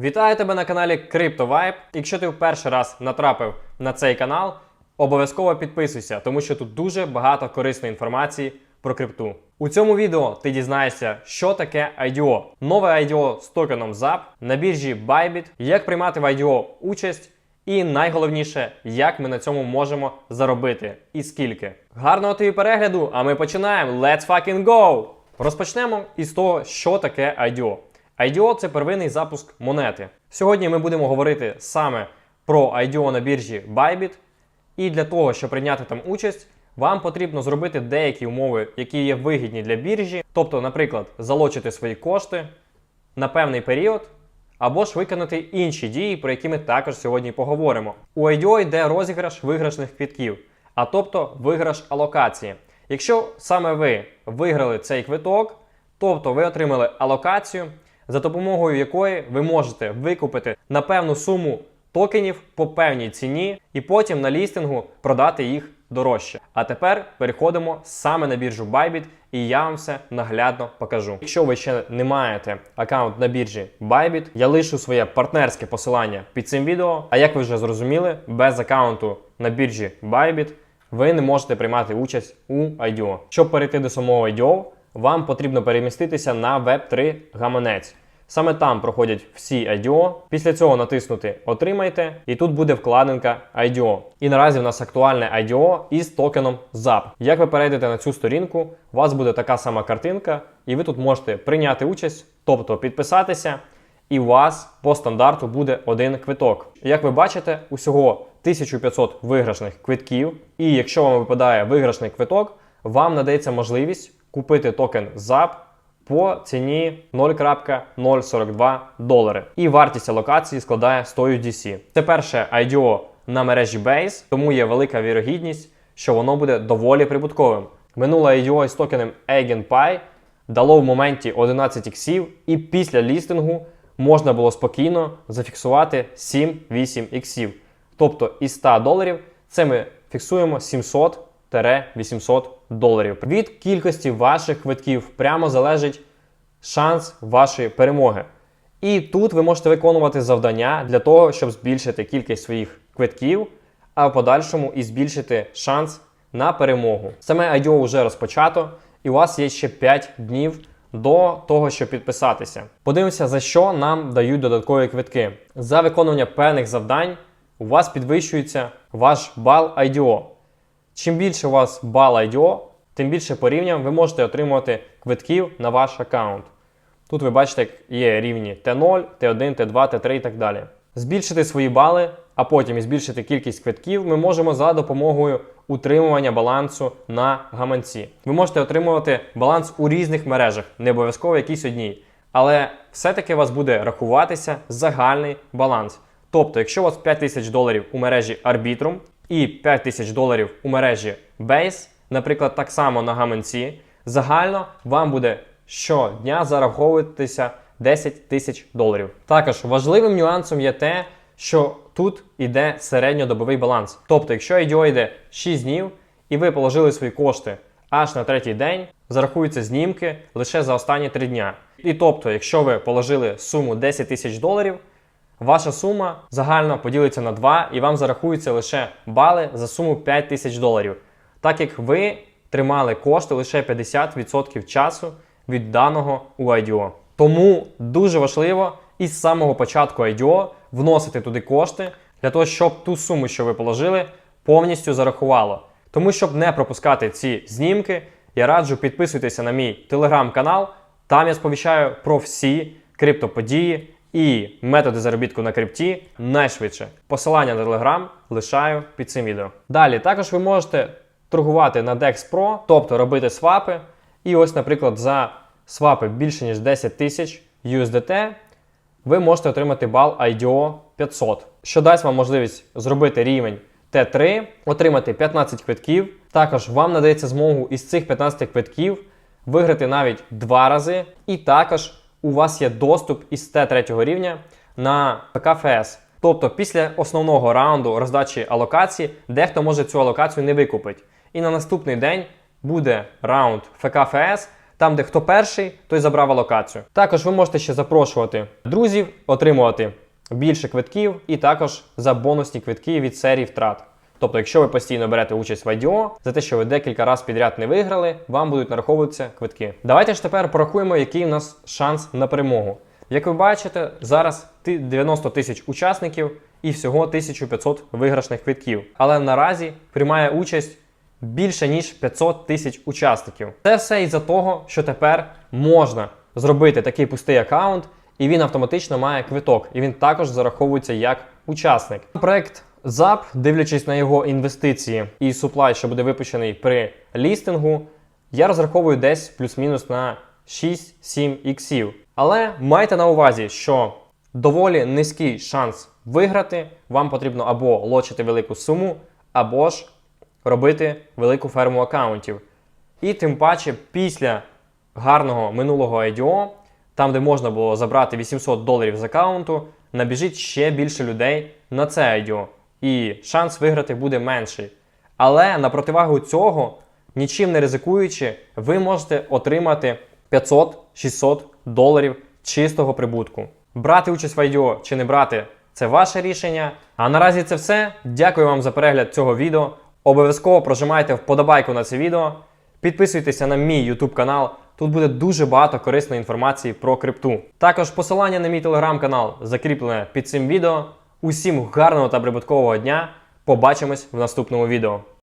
Вітаю тебе на каналі CryptoVibe. Якщо ти в перший раз натрапив на цей канал, обов'язково підписуйся, тому що тут дуже багато корисної інформації про крипту. У цьому відео ти дізнаєшся, що таке IDO, нове IDO з токеном ZAP на біржі Bybit, як приймати в IDO участь, і найголовніше, як ми на цьому можемо заробити і скільки. Гарного тобі перегляду, а ми починаємо. Let's fucking go! Розпочнемо із того, що таке IDO. IDO – це первинний запуск монети. Сьогодні ми будемо говорити саме про IDO на біржі Bybit. І для того, щоб прийняти там участь, вам потрібно зробити деякі умови, які є вигідні для біржі, тобто, наприклад, залочити свої кошти на певний період, або ж виконати інші дії, про які ми також сьогодні поговоримо. У IDO йде розіграш виграшних квитків, а тобто виграш алокації. Якщо саме ви виграли цей квиток, тобто ви отримали алокацію, за допомогою якої ви можете викупити на певну суму токенів по певній ціні і потім на лістингу продати їх дорожче. А тепер переходимо саме на біржу Bybit, і я вам все наглядно покажу. Якщо ви ще не маєте аккаунт на біржі Bybit, я лишу своє партнерське посилання під цим відео. А як ви вже зрозуміли, без аккаунту на біржі Bybit ви не можете приймати участь у IDO. Щоб перейти до самого IDO, вам потрібно переміститися на Web3 гаманець. Саме там проходять всі IDO. Після цього натиснути Отримайте, і тут буде вкладинка IDO. І наразі в нас актуальне IDO із токеном ZAP. Як ви перейдете на цю сторінку, у вас буде така сама картинка, і ви тут можете прийняти участь, тобто підписатися, і у вас по стандарту буде один квиток. Як ви бачите, усього 1500 виграшних квитків. І якщо вам випадає виграшний квиток, вам надається можливість купити токен ZAP по ціні 0.042 долари. І вартість алокації складає 100 UDC. Це перше IDO на мережі Base, тому є велика вірогідність, що воно буде доволі прибутковим. Минуле IDO із токеном AgenPy дало в моменті 11 іксів, і після лістингу можна було спокійно зафіксувати 7-8 іксів. Тобто із 100 доларів це ми фіксуємо 700 800 доларів. Від кількості ваших квитків прямо залежить шанс вашої перемоги. І тут ви можете виконувати завдання для того, щоб збільшити кількість своїх квитків, а в подальшому і збільшити шанс на перемогу. Саме IDO вже розпочато, і у вас є ще 5 днів до того, щоб підписатися. Подивимося, за що нам дають додаткові квитки. За виконування певних завдань у вас підвищується ваш бал IDO. Чим більше у вас бал IDO, тим більше порівняв, ви можете отримувати квитків на ваш аккаунт. Тут ви бачите, як є рівні Т0, Т1, Т2, Т3 і так далі. Збільшити свої бали, а потім і збільшити кількість квитків ми можемо за допомогою утримування балансу на гаманці. Ви можете отримувати баланс у різних мережах, не обов'язково якійсь одній. Але все-таки у вас буде рахуватися загальний баланс. Тобто, якщо у вас 5 тисяч доларів у мережі Arbitrum і 5 тисяч доларів у мережі Base, наприклад, так само на гаманці, загально вам буде щодня зараховуватися 10 тисяч доларів. Також важливим нюансом є те, що тут йде середньодобовий баланс. Тобто, якщо IDO йде 6 днів і ви положили свої кошти аж на третій день, зарахуються знімки лише за останні 3 дня. І тобто, якщо ви положили суму 10 тисяч доларів, Ваша сума загально поділиться на 2 і вам зарахуються лише бали за суму 5 тисяч доларів, так як ви тримали кошти лише 50% часу від даного у IDO. Тому дуже важливо із самого початку IDO вносити туди кошти для того, щоб ту суму, що ви положили, повністю зарахувало. Тому, щоб не пропускати ці знімки, я раджу підписуйтеся на мій телеграм-канал. Там я сповіщаю про всі криптоподії і методи заробітку на крипті найшвидше. Посилання на Telegram лишаю під цим відео. Далі також ви можете торгувати на DEX Pro, тобто робити свапи. І ось, наприклад, за свапи більше ніж 10 тисяч USDT ви можете отримати бал IDO 500, що дасть вам можливість зробити рівень Т3, отримати 15 квитків. Також вам надається змогу із цих 15 квитків виграти навіть два рази, і також у вас є доступ із Т3 рівня на ПКФС. Тобто після основного раунду роздачі алокації дехто може цю алокацію не викупити. І на наступний день буде раунд ФКФС, Там, де хто перший, той забрав алокацію. Також ви можете ще запрошувати друзів, отримувати більше квитків і також за бонусні квитки від серії втрат. Тобто, якщо ви постійно берете участь в IDO, за те, що ви декілька разів підряд не виграли, вам будуть нараховуватися квитки. Давайте ж тепер порахуємо, який у нас шанс на перемогу. Як ви бачите, зараз 90 тисяч учасників і всього 1500 виграшних квитків. Але наразі приймає участь більше ніж 500 тисяч учасників. Це все із-за того, що тепер можна зробити такий пустий аккаунт, і він автоматично має квиток, і він також зараховується як учасник. Проект ZAP, дивлячись на його інвестиції і суплай, що буде випущений при лістингу, я розраховую десь плюс-мінус на 6-7 іксів. Але майте на увазі, що доволі низький шанс виграти. Вам потрібно або лочити велику суму, або ж робити велику ферму аккаунтів. І тим паче, після гарного минулого IDO, там, де можна було забрати 800 доларів з аккаунту, набіжить ще більше людей на це IDO. І шанс виграти буде менший. Але на противагу цього, нічим не ризикуючи, ви можете отримати 500-600 доларів чистого прибутку. Брати участь в IDO чи не брати це ваше рішення. А наразі це все. Дякую вам за перегляд цього відео. Обов'язково прожимайте вподобайку на це відео. Підписуйтеся на мій YouTube канал. Тут буде дуже багато корисної інформації про крипту. Також посилання на мій телеграм-канал закріплене під цим відео. Усім гарного та прибуткового дня. Побачимось в наступному відео.